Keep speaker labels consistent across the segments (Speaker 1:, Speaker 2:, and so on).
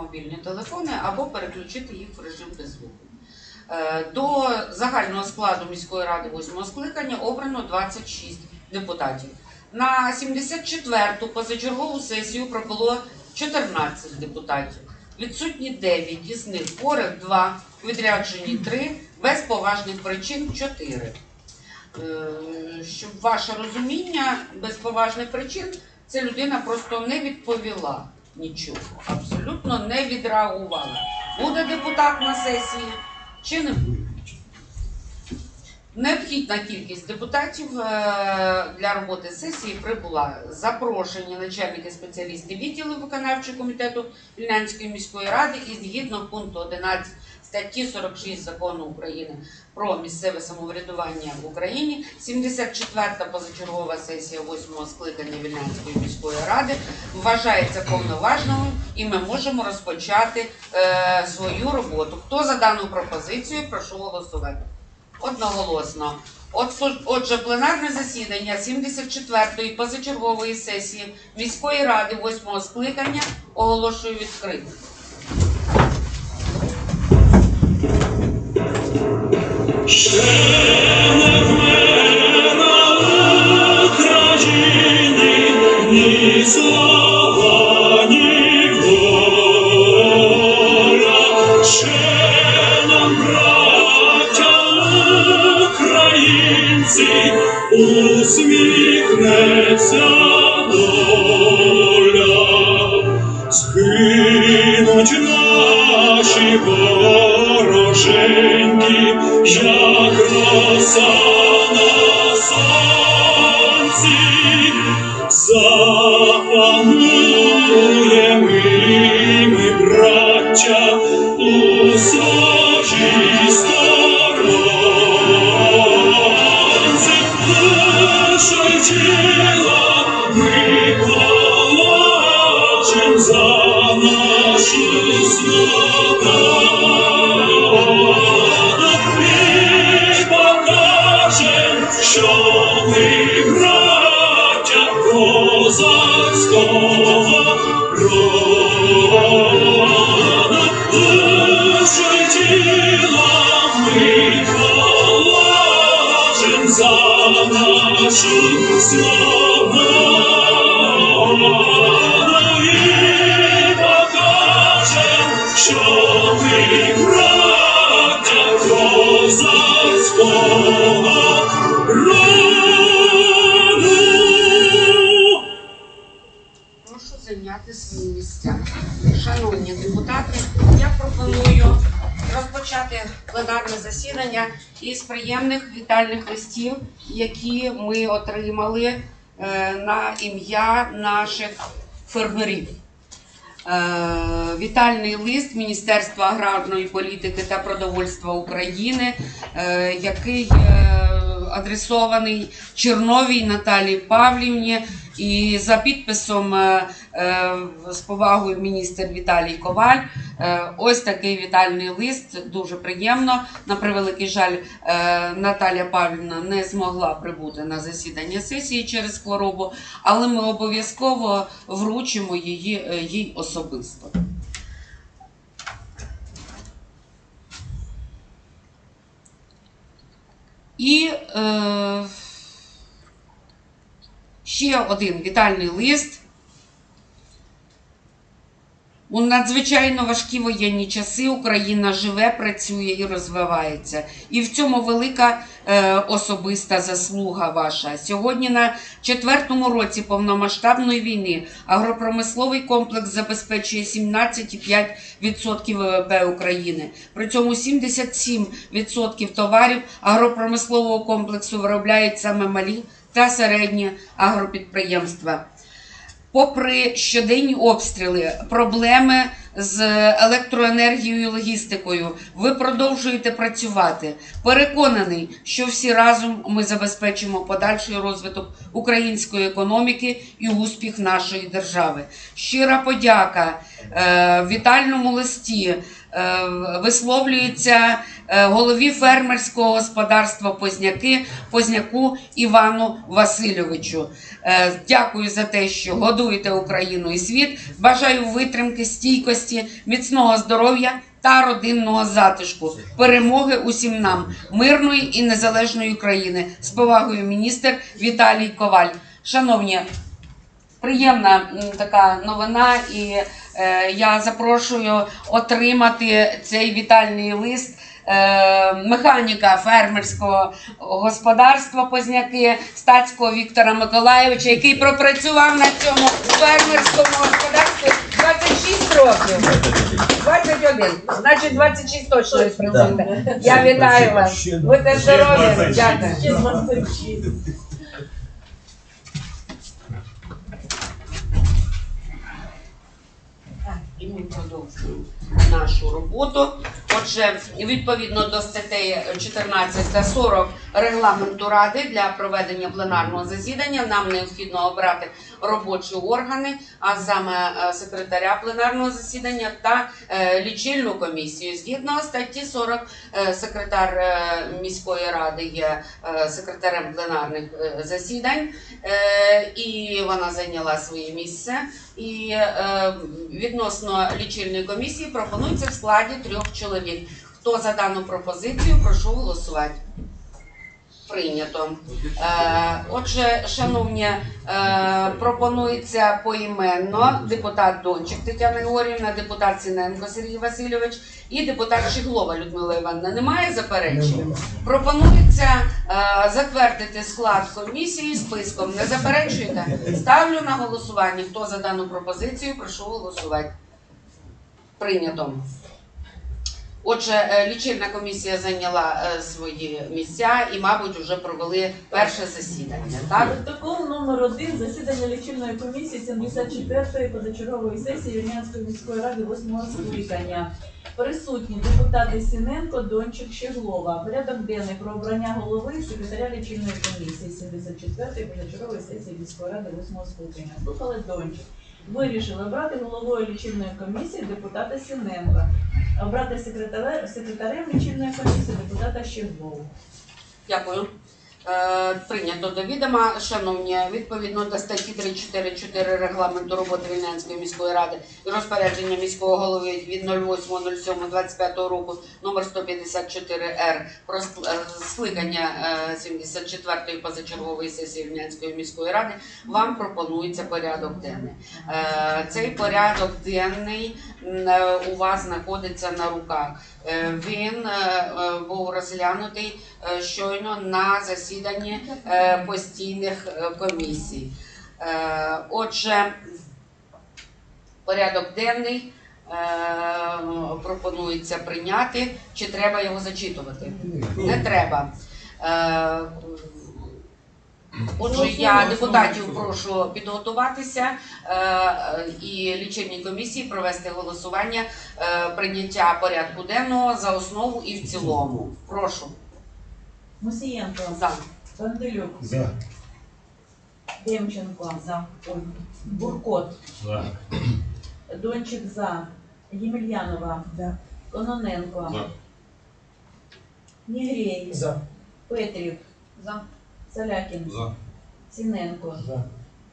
Speaker 1: мобільні телефони або переключити їх в режим без звуку. Е, До загального складу міської ради 8 скликання обрано 26 депутатів. На 74-ту позачергову сесію прибуло 14 депутатів. Відсутні 9, із них хворих 2, відряджені 3, без поважних причин 4. Е, Щоб ваше розуміння, без поважних причин ця людина просто не відповіла нічого, абсолютно не відреагувала. Буде депутат на сесії чи не буде? Необхідна кількість депутатів е, для роботи сесії прибула. Запрошені начальники спеціалісти відділу виконавчого комітету Вільнянської міської ради і згідно пункту 11 статті 46 закону України про місцеве самоврядування в Україні. 74-та позачергова сесія 8-го скликання Вільнянської міської ради вважається повноважною, і ми можемо розпочати е, свою роботу. Хто за дану пропозицію, прошу голосувати. Одноголосно. От- Отже, пленарне засідання 74-ї позачергової сесії міської ради 8-го скликання оголошую відкритим.
Speaker 2: України ні слава, ні воля. Ще нам, браття українці, усміхнеться доля. Згинуть наші вороженьки, як роса
Speaker 1: розпочати пленарне засідання із приємних вітальних листів, які ми отримали е, на ім'я наших фермерів. Е, Вітальний лист Міністерства аграрної політики та продовольства України, е, який адресований Черновій Наталії Павлівні. І за підписом з повагою міністр Віталій Коваль. Е, Ось такий вітальний лист. Дуже приємно. На превеликий жаль, е, Наталя Павлівна не змогла прибути на засідання сесії через хворобу, але ми обов'язково вручимо її е, їй особисто. І е, ще один вітальний лист. У надзвичайно важкі воєнні часи Україна живе, працює і розвивається. І в цьому велика е, особиста заслуга ваша. Сьогодні на четвертому році повномасштабної війни агропромисловий комплекс забезпечує 17,5% ВВП України. При цьому 77% товарів агропромислового комплексу виробляють саме малі та середні агропідприємства. Попри щоденні обстріли, проблеми з електроенергією і логістикою, ви продовжуєте працювати. Переконаний, що всі разом ми забезпечимо подальший розвиток української економіки і успіх нашої держави. Щира подяка е, вітальному листі висловлюється е, голові фермерського господарства Позняки Позняку Івану Васильовичу. Е, Дякую за те, що годуєте Україну і світ. Бажаю витримки, стійкості, міцного здоров'я та родинного затишку, перемоги усім нам, мирної і незалежної України. З повагою міністр Віталій Коваль. Шановні, приємна така новина, і е, я запрошую отримати цей вітальний лист. е, Механіка фермерського господарства Позняки Стацького Віктора Миколаєвича, який пропрацював на цьому фермерському господарстві 26 років. 21. Значить, 26 точно ви працюєте. Я вітаю вас. Будьте здорові. Дякую.
Speaker 3: Ще 26.
Speaker 1: Так, І ми продовжуємо нашу роботу. Отже, відповідно до статей 14 та 40 регламенту ради для проведення пленарного засідання нам необхідно обрати робочі органи, а саме е, секретаря пленарного засідання та е, лічильну комісію. Згідно статті 40, е, секретар міської ради є секретарем пленарних засідань, і вона зайняла своє місце. І відносно лічильної комісії пропонується в складі трьох чоловік. Хто за дану пропозицію, прошу голосувати. Прийнято. Е, отже, шановні, е, пропонується поіменно депутат Дончик Тетяна Георгіївна, депутат Сіненко Сергій Васильович і депутат Шиглова Людмила Івановна. Немає заперечень? Пропонується е, затвердити склад комісії списком. Не заперечуєте? Ставлю на голосування. Хто за дану пропозицію, прошу голосувати. Прийнято. Отже, е, лічильна комісія зайняла е, свої місця і, мабуть, вже провели перше засідання. Так?
Speaker 3: Протокол номер 1 засідання лічильної комісії 74-ї позачергової сесії Вірнянської міської ради 8 скликання. Присутні депутати Сіненко, Дончик, Щеглова. Порядок денний про обрання голови секретаря лічильної комісії 74-ї позачергової сесії міської ради 8 скликання. Слухали Дончик. Вирішили обрати головою лічильної комісії депутата Сіненка, обрати секретарем, секретарем лічильної комісії депутата Щеглову.
Speaker 1: Дякую. Е, прийнято до відома, шановні, відповідно до статті 344 регламенту роботи Вільнянської міської ради і розпорядження міського голови від 08.07.25 року номер 154 Р про е, скликання е, 74-ї позачергової сесії Вільнянської міської ради вам пропонується порядок денний. Е, цей порядок денний е, у вас знаходиться на руках. Е, Він е, е, був розглянутий е, щойно на засіданні е, постійних е, комісій. Е, Отже, порядок денний е, пропонується прийняти. Чи треба його зачитувати? Не треба. Отже, я депутатів прошу підготуватися е, і лічильній комісії провести голосування е, прийняття порядку денного за основу і в цілому. Прошу
Speaker 3: Мусієнко,
Speaker 1: за.
Speaker 3: Банделюк,
Speaker 4: За.
Speaker 3: Демченко, за. Буркот,
Speaker 4: За.
Speaker 3: Дончик за. Ємельянова,
Speaker 4: За.
Speaker 3: Кононенко,
Speaker 4: За.
Speaker 3: Нігрей,
Speaker 4: За.
Speaker 3: Петрів,
Speaker 1: За.
Speaker 3: Салякін,
Speaker 4: За.
Speaker 3: Сіненко,
Speaker 4: За.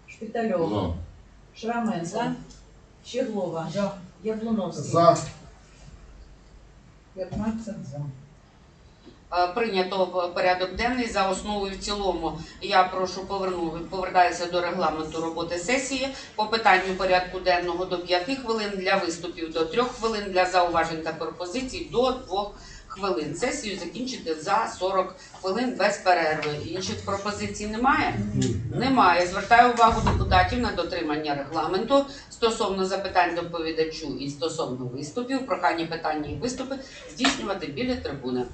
Speaker 3: Шпитальов,
Speaker 4: За.
Speaker 3: Шраменко,
Speaker 1: За.
Speaker 3: Щеглова, Яблуновський.
Speaker 4: За.
Speaker 3: 15 за.
Speaker 1: Е, Прийнято в порядок денний за основу і в цілому. Я прошу поверну, повертаюся до регламенту роботи сесії. По питанню порядку денного до 5 хвилин, для виступів до 3 хвилин, для зауважень та пропозицій до 2 хвилин. Сесію закінчити за 40 хвилин без перерви. Інших пропозицій немає? Немає. Звертаю увагу депутатів на дотримання регламенту стосовно запитань доповідачу і стосовно виступів. Прохання питання і виступи здійснювати біля трибуни.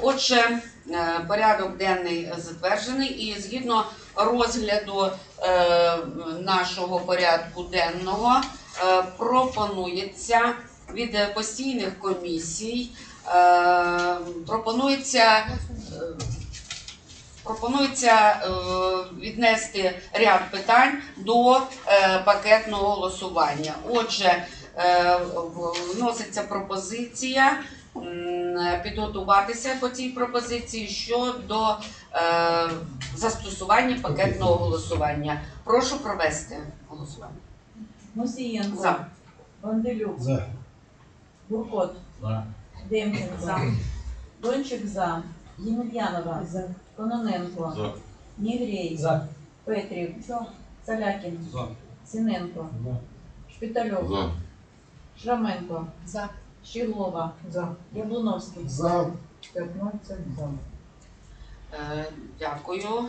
Speaker 1: Отже, е, порядок денний затверджений і згідно розгляду е, нашого порядку денного е, пропонується від е, постійних комісій е, пропонується е, пропонується віднести ряд питань до пакетного голосування. Отже, вноситься пропозиція підготуватися по цій пропозиції щодо застосування пакетного голосування. Прошу провести голосування.
Speaker 3: Мусієнко.
Speaker 1: За.
Speaker 3: Банделюк.
Speaker 4: За.
Speaker 3: Буркот.
Speaker 4: За.
Speaker 3: Демченко.
Speaker 1: За.
Speaker 3: Дончик за. Ємельянова.
Speaker 4: За.
Speaker 3: Кононенко.
Speaker 4: За.
Speaker 3: Нігрей.
Speaker 4: За.
Speaker 3: Петрів. Салякін.
Speaker 4: За.
Speaker 3: Синенко.
Speaker 4: За.
Speaker 3: Шпитальов.
Speaker 4: За.
Speaker 3: Шраменко.
Speaker 1: За.
Speaker 3: Щіглова.
Speaker 4: За.
Speaker 3: Яблуновський.
Speaker 4: За. 15 за.
Speaker 1: Е, Дякую.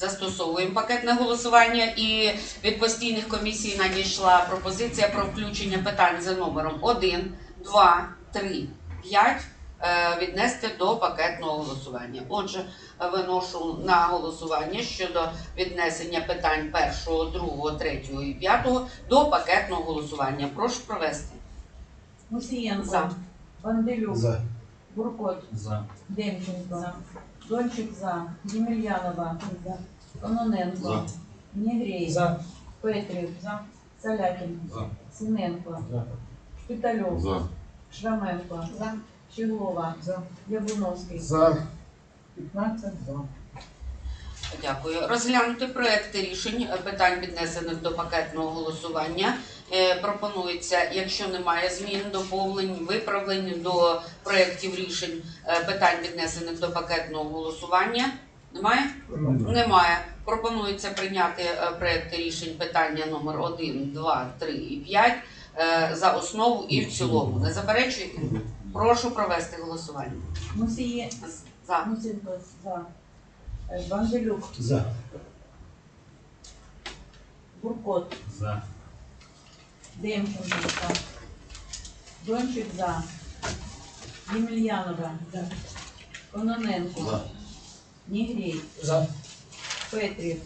Speaker 1: Застосовуємо пакетне голосування і від постійних комісій надійшла пропозиція про включення питань за номером 1, 2, 3, 5 е, віднести до пакетного голосування. Отже, виношу на голосування щодо віднесення питань 1, 2, 3 і 5 до пакетного голосування. Прошу провести.
Speaker 3: Мусієнко.
Speaker 1: За.
Speaker 3: Банделюк.
Speaker 4: За.
Speaker 3: Буркот.
Speaker 4: За.
Speaker 3: Демченко. Дончик за. Ємельянова. Кононенко.
Speaker 4: За.
Speaker 3: Нігрей.
Speaker 4: За.
Speaker 3: Петрів. Салякін.
Speaker 4: За.
Speaker 3: Синенко.
Speaker 4: За.
Speaker 3: Шпитальов.
Speaker 4: За.
Speaker 3: Шраменко. Щеглова.
Speaker 4: За.
Speaker 3: Яблуновський.
Speaker 4: За. 15 за.
Speaker 1: Дякую. Розглянути проекти рішень питань, віднесених до пакетного голосування. Е, Пропонується, якщо немає змін, доповнень, виправлень до проєктів рішень е, питань, віднесених до пакетного голосування. Немає? Немає. Пропонується прийняти е, проекти рішень питання номер 1, 2, 3 і 5 е, за основу і в цілому. Не заперечуєте? Прошу провести голосування.
Speaker 3: Мусіє.
Speaker 1: За.
Speaker 3: Мусінко. За. Банделюк.
Speaker 4: За.
Speaker 3: Буркот.
Speaker 4: За.
Speaker 3: Демченко. За. Дончик за. Ємельянова. Кононенко.
Speaker 4: За.
Speaker 3: Нігрей.
Speaker 4: За.
Speaker 3: Петрів.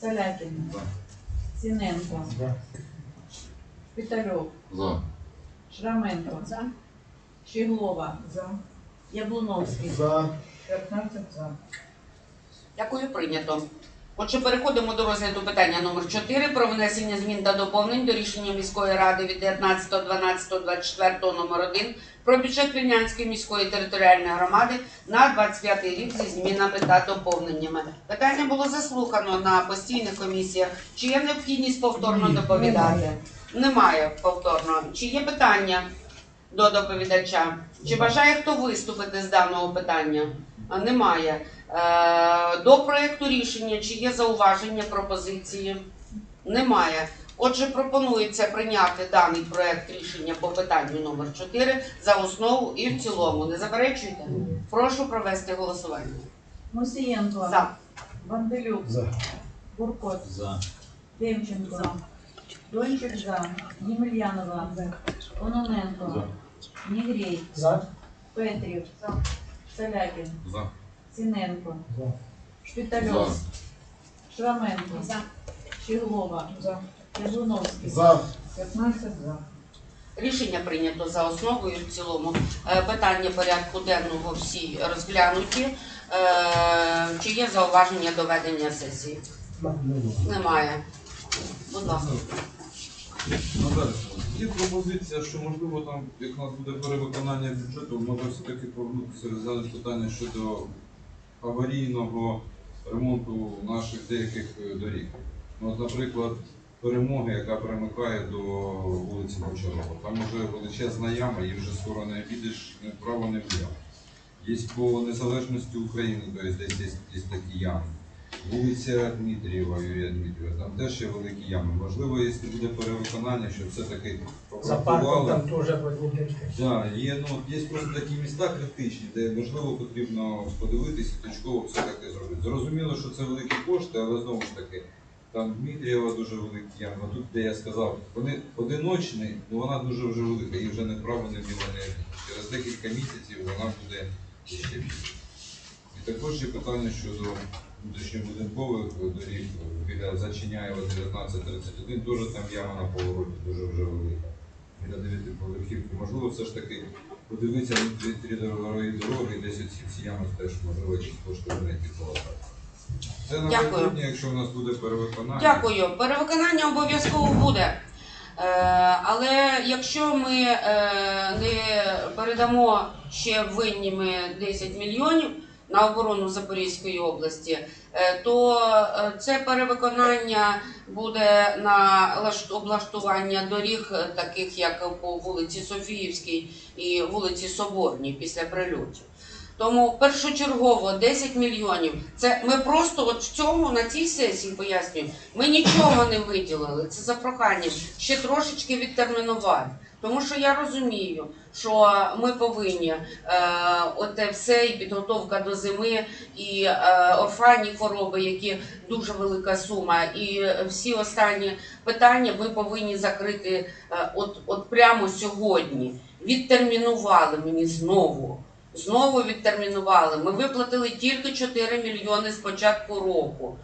Speaker 3: Салякін.
Speaker 4: За.
Speaker 3: Синенко.
Speaker 4: За.
Speaker 3: Шпитальов.
Speaker 4: За.
Speaker 3: Шраменко. Щеглова. Яблуновський.
Speaker 4: За. 15 за.
Speaker 1: Дякую, прийнято. Отже, переходимо до розгляду питання номер 4 про внесення змін та доповнень до рішення міської ради від 19.12.24 номер 1 про бюджет Вільнянської міської територіальної громади на 25 рік зі змінами та доповненнями. Питання було заслухано на постійних комісіях. Чи є необхідність повторно доповідати? Немає повторно. Чи є питання до доповідача? Чи бажає хто виступити з даного питання? Немає. Е, До проекту рішення чи є зауваження, пропозиції? Немає. Отже, пропонується прийняти даний проект рішення по питанню номер 4 за основу і в цілому. Не заперечуєте? Прошу провести голосування.
Speaker 3: Мусієнко.
Speaker 1: За.
Speaker 3: Банделюк.
Speaker 4: За.
Speaker 3: Буркот.
Speaker 4: За.
Speaker 3: Демченко. Дончик за. Ємельянова. Кононенко. Нігрей.
Speaker 4: За.
Speaker 3: Петрів. Салякін.
Speaker 4: За.
Speaker 3: Синенко.
Speaker 4: За.
Speaker 3: Шпитальов. Шраменко. Щеглова. Яблуновський.
Speaker 4: За. 15 за.
Speaker 1: Рішення прийнято за основу і в цілому. Е, Питання порядку денного всі розглянуті. Е, Чи є зауваження до ведення сесії? Немає. Будь ласка.
Speaker 5: Наталя, є пропозиція, що можливо там, як у нас буде перевиконання бюджету, може все-таки повернутися розглянути питання щодо аварійного ремонту наших деяких е, доріг. Ну, от, наприклад, перемога, яка примикає до вулиці Бочарова. Там вже величезна яма, і вже скоро не обійдеш ні вправо, в вліво. Є по незалежності України, десь є, є такі ями. Вулиця Дмитрієва, Юрія Дмитрієва, там теж є великі ями. Можливо, якщо буде перевиконання, щоб все-таки
Speaker 6: За парком там теж подібне.
Speaker 5: Да, є, ну, є просто такі міста критичні, де можливо потрібно подивитися і точково все таки зробити. Зрозуміло, що це великі кошти, але знову ж таки, там Дмитрієва дуже великі ями. Тут, де я сказав, вони одиночні, ну вона дуже вже велика, її вже не вправо, не вліво, не через декілька місяців вона буде ще більше. І також є питання щодо внутрішньобудинкових доріг біля Зачиняєва 1931, теж там яма на повороті дуже вже велика. біля дев'ятиповерхівки. Можливо, все ж таки подивитися на три дороги дороги, десь ці всі ями теж можливо якісь кошти знайти колотати. Це на
Speaker 1: Дякую.
Speaker 5: майбутнє, якщо у нас буде перевиконання.
Speaker 1: Дякую. Перевиконання обов'язково буде. Е, але якщо ми е, не передамо ще винніми 10 мільйонів на оборону Запорізької області, е, то е, це перевиконання буде на лаш- облаштування доріг, е, таких як по вулиці Софіївській і вулиці Соборній після прильотів. Тому першочергово 10 мільйонів. Це ми просто от в цьому на цій сесії пояснюємо. Ми нічого не виділили. Це за проханням ще трошечки відтермінувати. Тому що я розумію, що ми повинні е, оте все, і підготовка до зими, і е, орфанні хвороби, які дуже велика сума, і всі останні питання ми повинні закрити е, от, от прямо сьогодні. Відтермінували мені знову. Знову відтермінували. Ми виплатили тільки 4 мільйони з початку року.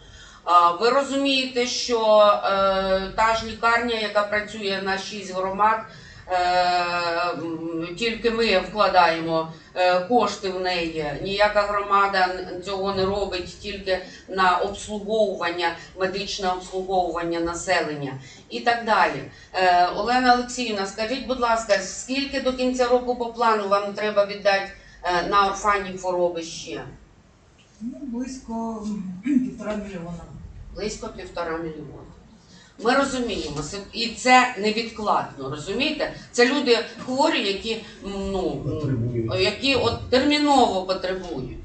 Speaker 1: Ви розумієте, що е, та ж лікарня, яка працює на 6 громад, тільки ми вкладаємо е, кошти в неї. Ніяка громада цього не робить тільки на обслуговування, медичне обслуговування населення і так далі. Е, Олена Олексіївна, скажіть, будь ласка, скільки до кінця року по плану вам треба віддати е, на орфанні хвороби ще?
Speaker 4: Ну, близько півтора мільйона.
Speaker 1: Близько півтора мільйона. Ми розуміємо, і це невідкладно, розумієте? Це люди хворі, які, ну, які от терміново потребують.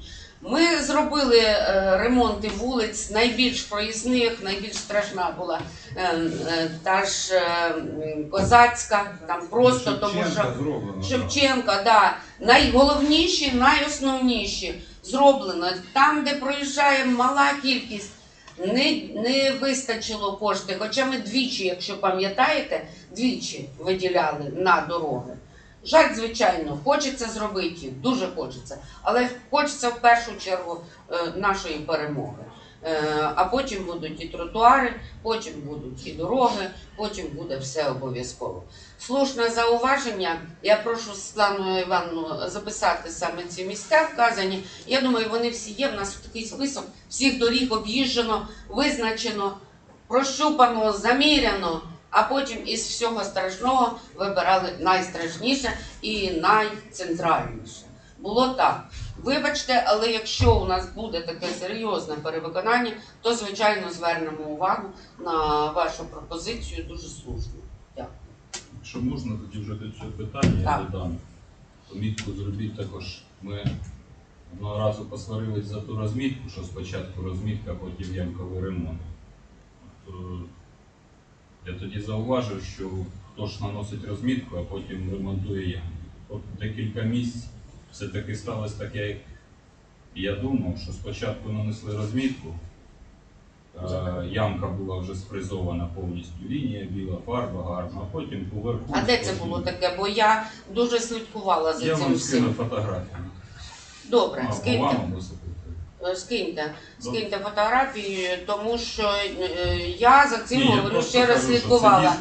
Speaker 1: Ми зробили е, ремонти вулиць, найбільш проїзних, найбільш страшна була е, е, та ж козацька, там просто тому що.
Speaker 5: Зроблено.
Speaker 1: Шевченка, да. Найголовніші, найосновніші зроблено. Там, де проїжджає мала кількість, не, не вистачило кошти. Хоча ми двічі, якщо пам'ятаєте, двічі виділяли на дороги. Жаль, звичайно, хочеться зробити, дуже хочеться. Але хочеться в першу чергу е, нашої перемоги. Е, А потім будуть і тротуари, потім будуть і дороги, потім буде все обов'язково. Слушне зауваження. Я прошу Світлану Івановну записати саме ці місця вказані. Я думаю, вони всі є. В нас такий список всіх доріг об'їжджено, визначено, прощупано, заміряно, а потім із всього страшного вибирали найстрашніше і найцентральніше. Було так. Вибачте, але якщо у нас буде таке серйозне перевиконання, то звичайно звернемо увагу на вашу пропозицію дуже слушно.
Speaker 6: Якщо можна, тоді вже до цього питання я додам. Помітку зробіть також. Ми одного разу посварились за ту розмітку, що спочатку розмітка, потім ямковий ремонт. Е, я тоді зауважив, що хто ж наносить розмітку, а потім ремонтує яму. От декілька місць все-таки сталося таке, як я думав, що спочатку нанесли розмітку, ямка була вже спризована повністю, лінія біла, фарба гарна, а потім поверху.
Speaker 1: А де це було таке? Бо я дуже слідкувала за
Speaker 6: Я
Speaker 1: цим
Speaker 6: вам скину
Speaker 1: всім.
Speaker 6: фотографію.
Speaker 1: Добре,
Speaker 6: А,
Speaker 1: скиньте.
Speaker 6: вам.
Speaker 1: Е, Скиньте, скиньте фотографії, тому що е, я за цим
Speaker 6: Ні,
Speaker 1: говорю ще раз слідкувала.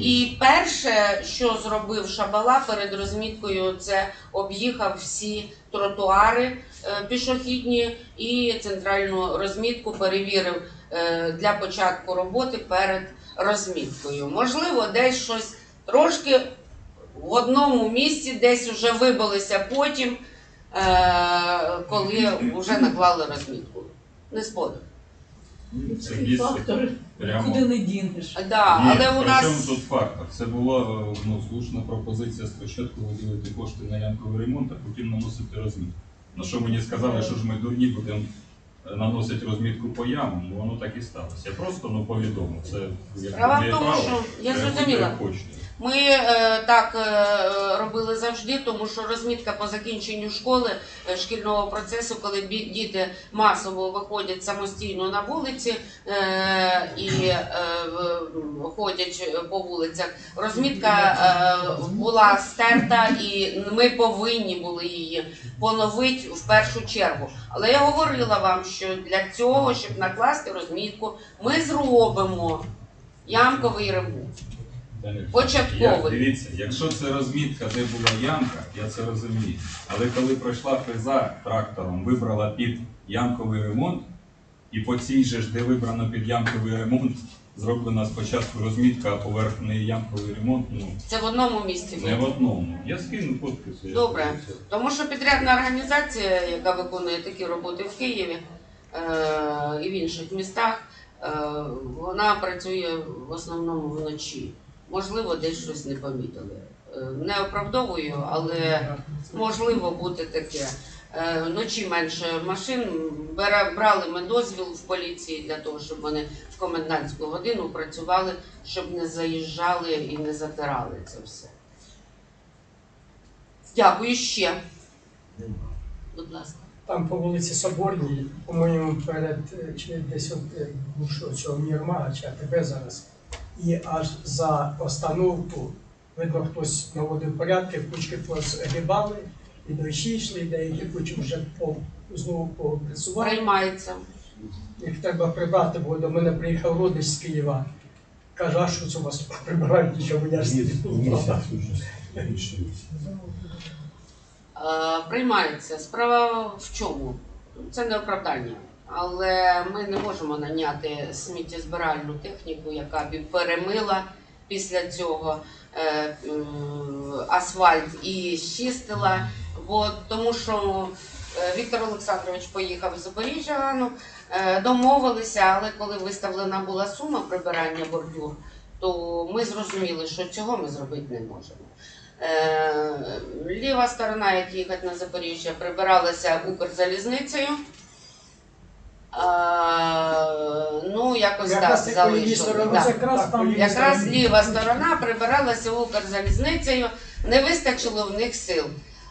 Speaker 1: І перше, що зробив Шабала перед розміткою, це об'їхав всі тротуари е, пішохідні і центральну розмітку перевірив е, для початку роботи перед розміткою. Можливо, десь щось трошки в одному місці, десь вже вибилися потім, е, коли вже наклали розмітку. Не спорю.
Speaker 6: Це
Speaker 3: фактор,
Speaker 6: прямо.
Speaker 3: куди не дінеш.
Speaker 1: Да,
Speaker 6: Ні,
Speaker 1: але у
Speaker 6: при чому
Speaker 1: нас
Speaker 6: тут фактор? Це була е, ну, слушна пропозиція спочатку виділити кошти на ямковий ремонт, а потім наносити розмітку. На що мені сказали, що ж ми дурні будемо наносити розмітку по ямам, ну воно так і сталося. Я просто ну, повідомив. Це як
Speaker 1: Справа в тому, що я зрозуміла.
Speaker 6: хочете.
Speaker 1: Ми е, так е, робили завжди, тому що розмітка по закінченню школи е, шкільного процесу, коли діти масово виходять самостійно на вулиці і ходять по вулицях, розмітка була стерта, і ми повинні були її поновити в першу чергу. Але я говорила вам, що для цього, щоб накласти розмітку, ми зробимо ямковий ремонт. Початковий.
Speaker 6: Дивіться, якщо це розмітка, де була ямка, я це розумію. Але коли пройшла фреза трактором, вибрала під ямковий ремонт, і по цій же ж, де вибрано під ямковий ремонт, зроблена спочатку розмітка, а поверх неї ямковий ремонт, ну
Speaker 1: Це в одному місці
Speaker 6: не в одному. Я скину фотки.
Speaker 1: Добре. Тому що підрядна організація, яка виконує такі роботи в Києві е- і в інших містах, е- вона працює в основному вночі. Можливо, десь щось не помітили. Е, Не оправдовую, але можливо бути таке. Е, Вночі менше машин. Брали ми дозвіл в поліції для того, щоб вони в комендантську годину працювали, щоб не заїжджали і не затирали це все. Дякую ще. Будь ласка.
Speaker 7: Там по вулиці Соборній, по-моєму, перед е, чи десь от бувшого цього Мірмага, чи АТБ зараз. І аж за остановку, видно, хтось наводив порядки, кучки позгрібали, і дощі йшли, деякі кучки вже по, знову попресували.
Speaker 1: Приймається.
Speaker 7: Їх треба прибрати, бо до мене приїхав родич з Києва. Каже, а що це у вас прибирають, що я ж
Speaker 1: Е, Приймається. Справа в чому? Це не оправдання. Але ми не можемо наняти сміттєзбиральну техніку, яка б перемила після цього е, асфальт і щистила. Бо тому що е, Віктор Олександрович поїхав з Запоріжжя, ну, е, домовилися, але коли виставлена була сума прибирання бордюр, то ми зрозуміли, що цього ми зробити не можемо. Ліва сторона, як їхати на Запоріжжя, прибиралася Укрзалізницею. Ну, якось
Speaker 7: Якраз
Speaker 1: так
Speaker 7: лівій
Speaker 1: залишили.
Speaker 7: стороні,
Speaker 1: да.
Speaker 7: якраз там
Speaker 1: Якраз ліва сторона прибиралася Укрзалізницею, не вистачило в них сил.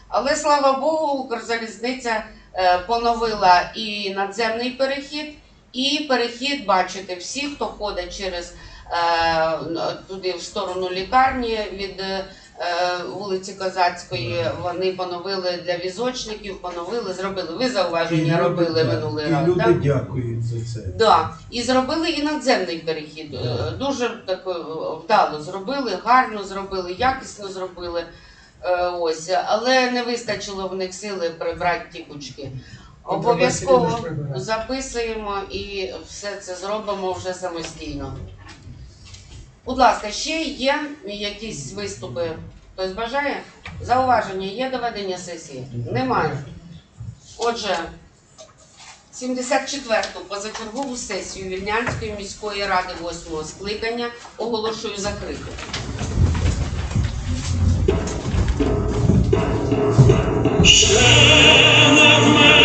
Speaker 1: Але слава Богу, Укрзалізниця е, поновила і надземний перехід, і перехід, бачите, всі, хто ходить через е, туди в сторону лікарні від е, вулиці Козацької, вони поновили для візочників, поновили, зробили. Ви зауваження робили минулий раз.
Speaker 8: Люди
Speaker 1: так?
Speaker 8: дякують за це.
Speaker 1: Да. І зробили і надземний перехід. Е, Дуже так е, вдало зробили, гарно зробили, якісно зробили. Е, Ось, але не вистачило в них сили прибрати ті кучки. Обов'язково записуємо і все це зробимо вже самостійно. Будь ласка, ще є якісь виступи? Хтось бажає? Зауваження є до ведення сесії? Немає. Отже, 74-ту позачергову сесію Вільнянської міської ради 8-го скликання оголошую закритою.
Speaker 2: Ще не